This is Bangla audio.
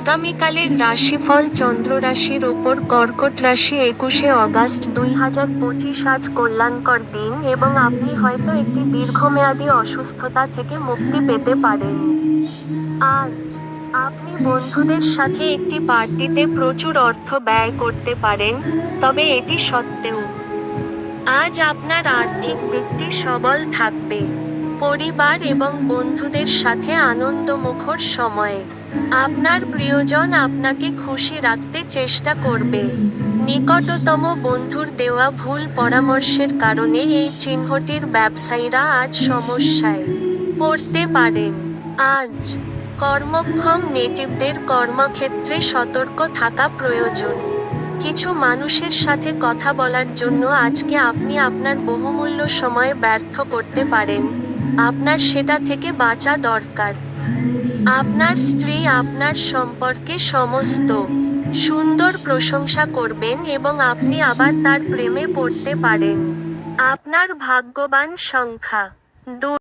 আগামীকালের রাশিফল চন্দ্র রাশির ওপর কর্কট রাশি একুশে অগাস্ট দুই হাজার পঁচিশ আজ কল্যাণকর দিন এবং আপনি হয়তো একটি দীর্ঘমেয়াদী অসুস্থতা থেকে মুক্তি পেতে পারেন। আজ আপনি বন্ধুদের সাথে একটি পার্টিতে প্রচুর অর্থ ব্যয় করতে পারেন, তবে এটি সত্ত্বেও আজ আপনার আর্থিক দিকটি সবল থাকবে। পরিবার এবং বন্ধুদের সাথে আনন্দমুখর সময়ে। আপনার প্রিয়জন আপনাকে খুশি রাখতে চেষ্টা করবে। নিকটতম বন্ধুর দেওয়া ভুল পরামর্শের কারণে এই চিহ্নটির ব্যবসায়ীরা আজ সমস্যায় পড়তে পারেন। আজ কর্মক্ষম নেটিভদের কর্মক্ষেত্রে সতর্ক থাকা প্রয়োজন। কিছু মানুষের সাথে কথা বলার জন্য আজকে আপনি আপনার বহুমূল্য সময় ব্যর্থ করতে পারেন। আপনার সেটা থেকে বাঁচা দরকার। আপনার স্ত্রী আপনার সম্পর্কে সমস্ত সুন্দর প্রশংসা করবেন এবং আপনি আবার তার প্রেমে পড়তে পারেন। আপনার ভাগ্যবান সংখ্যা। দুই